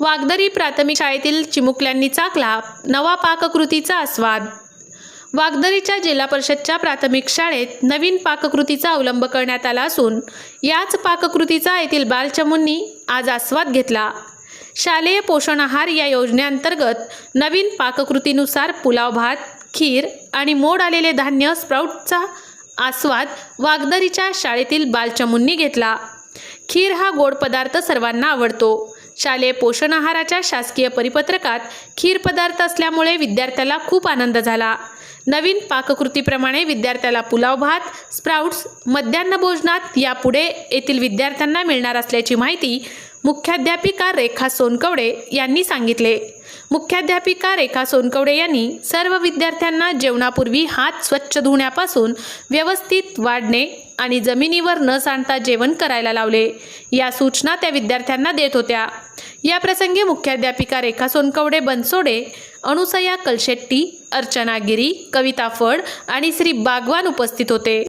वागदरी प्राथमिक शाळेतील चिमुकल्यांनी चाकला नवा पाककृतीचा आस्वाद. वागदरीच्या जिल्हा परिषदच्या प्राथमिक शाळेत नवीन पाककृतीचा अवलंब करण्यात आला असून याच पाककृतीचा येथील बालचमूंनी आज आस्वाद घेतला. शालेय पोषण आहार या योजनेअंतर्गत नवीन पाककृतीनुसार पुलाव भात खीर आणि मोड आलेले धान्य स्प्राऊटचा आस्वाद वागदरीच्या शाळेतील बालचमूंनी घेतला. खीर हा गोड पदार्थ सर्वांना आवडतो. शालेय पोषण आहाराच्या शासकीय परिपत्रकात खीर पदार्थ असल्यामुळे विद्यार्थ्याला खूप आनंद झाला. नवीन पाककृतीप्रमाणे विद्यार्थ्याला पुलाव भात स्प्राउट्स मध्यान्ह भोजनात यापुढे येथील विद्यार्थ्यांना मिळणार असल्याची माहिती मुख्याध्यापिका रेखा सोनकवडे यांनी सांगितले. मुख्याध्यापिका रेखा सोनकवडे यांनी सर्व विद्यार्थ्यांना जेवणापूर्वी हात स्वच्छ धुण्यापासून व्यवस्थित वाढणे आणि जमिनीवर न सांडता जेवण करायला लावले. या सूचना त्या विद्यार्थ्यांना देत होत्या. याप्रसंगी मुख्याध्यापिका रेखा सोनकवडे बनसोडे अनुसया कलशेट्टी अर्चना गिरी कविता फड आणि श्री बागवान उपस्थित होते.